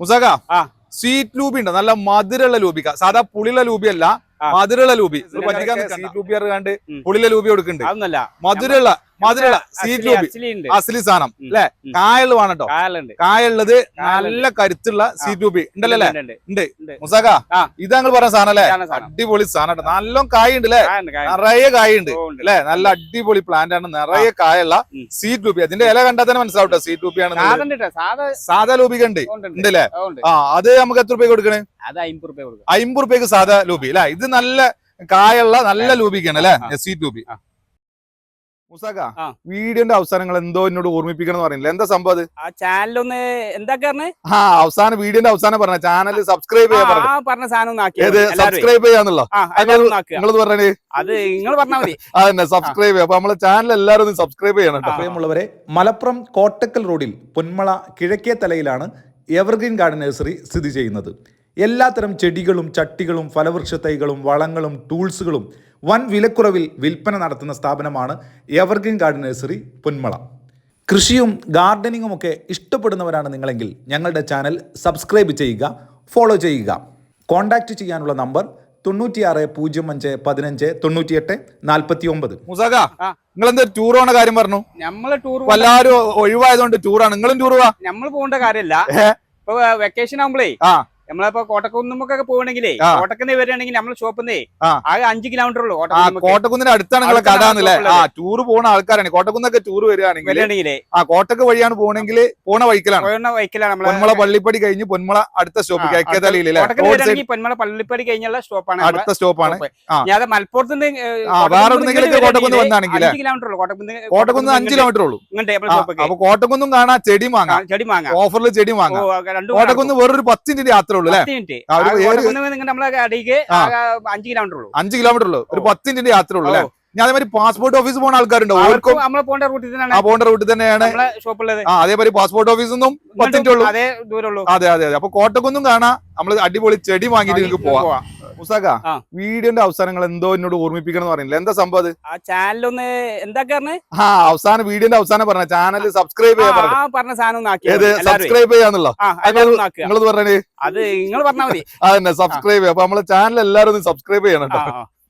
മുസാക ആ. സ്വീറ്റ് ലൂബി ഉണ്ട് നല്ല മധുരമുള്ള ലൂബിക്ക സാധാ പുളിയുള്ള ലൂബി അല്ല മധുരമുള്ള ലൂബി പറ്റിക്കാൻ. സ്വീറ്റ് ലൂബി അറിയാണ്ട്. പുളിയുള്ള ലൂബി കൊടുക്കുന്നുണ്ട് മധുരമുള്ള മധുരമുള്ള സീറ്റ് ഉണ്ട് അസലി സാധനം. അല്ലെ? ഉം. വേണട്ടോ വേണം കേട്ടോ. കാലുണ്ട് നല്ല കരുത്തുള്ള സീറ്റ് ലൂബി ഉണ്ടല്ലേ ഉണ്ട്, ഉണ്ട്. ഉണ്ട് ഉണ്ട്. മുസാക ഇത് ഞങ്ങൾ പറഞ്ഞ സാധനം അല്ലേ? അടിപൊളി സാധനം കേട്ടോ. നല്ല കായുണ്ട് അല്ലേ? കായുണ്ട്, കായുണ്ട്. നിറയെ കായുണ്ട്. ഓ, ഉണ്ട്. അല്ലെ? നല്ല അടിപൊളി പ്ലാന്റ് ആണ്. നിറയെ കായുള്ള. സീറ്റ് ലൂബി അതിന്റെ ഇല കണ്ടാൽ തന്നെ മനസ്സിലാവട്ടോ സീറ്റ് ലൂബി ആണ് ഉണ്ട് സാധാ ലൂബിക ഉണ്ട്. ഉണ്ട്, ഉണ്ട്. ഉണ്ടല്ലേ? ആ അത് നമുക്ക് എത്ര രൂപ കൊടുക്കണേ? അമ്പത് രൂപയ്ക്ക് സാധാ ലൂബി അല്ലെ? ഇത് നല്ല കായുള്ള നല്ല ലൂബിക്കാണ് അല്ലെ? സീറ്റ് ആ. മുസാക്ക ആ. വീഡിയോന്റെ അവസാനങ്ങൾ എന്തോ എന്നോട് ഓർമ്മിപ്പിക്കണം പറയുന്നില്ല എന്താ സംഭവം അത്? ആ ചാനലൊന്ന് എന്താ പറഞ്ഞേ? ആ അവസാനം വീഡിയോന്റെ അവസാനം പറഞ്ഞ ചാനൽ സബ്സ്ക്രൈബ് ചെയ്യാൻ പറഞ്ഞു ആ പറഞ്ഞ സാധനം ഒന്ന് ആക്കി ഏത്? സബ്സ്ക്രൈബ് ചെയ്യാന്നുള്ളോ. നിങ്ങളത് പറഞ്ഞേ അത് നിങ്ങൾ പറഞ്ഞാൽ മതി. അതന്നെ സബ്സ്ക്രൈബ് ചെയ്യാം. അപ്പൊ നമ്മളെ ചാനൽ എല്ലാവരും സബ്സ്ക്രൈബ് ചെയ്യണം. പ്രിയമുള്ളവരെ മലപ്പുറം കോട്ടക്കൽ റോഡിൽ പൊന്മള കിഴക്കേ തലയിലാണ് എവർഗ്രീൻ ഗാർഡൻ നഴ്സറി സ്ഥിതി ചെയ്യുന്നത്. എല്ലാത്തരം ചെടികളും ചട്ടികളും ഫലവൃക്ഷ തൈകളും വളങ്ങളും ടൂൾസുകളും വൻ വിലക്കുറവിൽ വിൽപ്പന നടത്തുന്ന സ്ഥാപനമാണ് എവർഗ്രീൻ ഗാർഡൻ നഴ്സറി പൊന്മള. കൃഷിയും ഗാർഡനിങ്ങും ഒക്കെ ഇഷ്ടപ്പെടുന്നവരാണ് നിങ്ങളെങ്കിൽ ഞങ്ങളുടെ ചാനൽ സബ്സ്ക്രൈബ് ചെയ്യുക ഫോളോ ചെയ്യുക. കോൺടാക്റ്റ് ചെയ്യാനുള്ള നമ്പർ തൊണ്ണൂറ്റിയാറ് പൂജ്യം അഞ്ച് പതിനഞ്ച് തൊണ്ണൂറ്റിയെട്ട് നാൽപ്പത്തി ഒമ്പത് നിങ്ങൾ എന്താ ടൂർ പോണ കാര്യം പറഞ്ഞു? നമ്മൾ ടൂർ ഒഴിവായതുകൊണ്ട് ടൂറാണ് നിങ്ങളും ടൂർ പോവാ? നമ്മൾ പോകേണ്ട കാര്യമല്ല ഇപ്പൊ വെക്കേഷൻ ആകുമ്പോഴേ ആ. നമ്മളിപ്പോ കോട്ടക്കുന്നുമൊക്കെ പോകണമെങ്കിലേ. കോട്ടക്കുന്ന് വരികയാണെങ്കിൽ നമ്മൾ ഷോപ്പിന്നേ ആ. ആകെ അഞ്ച് കിലോമീറ്റർ ഉള്ളൂ കോട്ടക്കുന്നിന്റെ അടുത്താണ് നിങ്ങളെ ഷോപ്പുള്ളത്. ആ ടൂർ പോണ ആൾക്കാരാണ്. കോട്ടക്കുന്നൊക്കെ ടൂർ വരികയാണെങ്കിൽ ആ കോട്ടക്ക് വഴിയാണ് പോകണമെങ്കിൽ പോണ വഴിക്കലാണ്. പോയുന്ന വൈക്കലാണ് പൊന്മള പള്ളിപ്പടി കഴിഞ്ഞ് പൊന്മള അടുത്ത സ്റ്റോപ്പ് പൊന്മല പള്ളിപ്പടി കഴിഞ്ഞുള്ള സ്റ്റോപ്പാണ് അടുത്ത സ്റ്റോപ്പാണ്. സ്റ്റോപ്പ്. ഞാൻ കോട്ടക്കുന്ന് വേറെ കോട്ടക്കുന്ന് വന്നാണെങ്കിൽ കിലോമീറ്റർ ഉള്ളൂ. കോട്ടക്കുന്ന് കോട്ടക്കുന്ന് അഞ്ച് കിലോമീറ്റർ ഉള്ളൂ. നമ്മളെ അപ്പൊ കോട്ടക്കുന്നും കാണാൻ ചെടി വാങ്ങാം ചെടി വാങ്ങാം ഓഫറിൽ ചെടി വാങ്ങാം കോട്ടക്കുന്ന് വേറൊരു പത്തിന്റെ മിനിറ്റ് യാത്ര ഉള്ളൂ അല്ലേ? അഞ്ച് കിലോമീറ്റർ ഉള്ളൂ ഒരു പത്തിന്റെ പത്ത് യാത്ര ഉള്ളൂ അല്ലെ? ഞാൻ അതേമാതിരി പാസ്പോർട്ട് ഓഫീസ് പോകുന്ന ആൾക്കാരുണ്ട്? ഓർക്കും. പോകേണ്ട റൂട്ടിൽ തന്നെയാണ് പോകേണ്ട റൂട്ടിൽ തന്നെയാണ് ആ അതേമാതിരി പാസ്പോർട്ട് ഓഫീസിൽ നിന്നും പത്തിന്റെ ഉള്ളൂ അതേ അതെ അതെ അപ്പൊ കോട്ടക്കുന്നും കാണാം. നമ്മൾ അടിപൊളി ചെടി വാങ്ങിയിട്ട് നിങ്ങൾക്ക് പോവാം. മുസാക്ക. വീഡിയോന്റെ അവസാനങ്ങൾ എന്തോ എന്നോട് ഓർമ്മിപ്പിക്കണം പറഞ്ഞില്ല എന്താ സംഭവം അത്? ആ ചാനലൊന്ന് എന്താ ആ അവസാനം വീഡിയോന്റെ അവസാനം പറഞ്ഞ ചാനൽ സബ്സ്ക്രൈബ് ചെയ്യാൻ പറഞ്ഞു സാധനം ഒന്ന് സബ്സ്ക്രൈബ് ചെയ്യാന്നുള്ളോ? ഒന്ന് നിങ്ങളത് പറഞ്ഞേ. അത് നിങ്ങൾ പറഞ്ഞാൽ മതി. അതന്നെ സബ്സ്ക്രൈബ് ചെയ്യാം. അപ്പൊ നമ്മളെ ചാനൽ എല്ലാവരും സബ്സ്ക്രൈബ് ചെയ്യണം കേട്ടോ.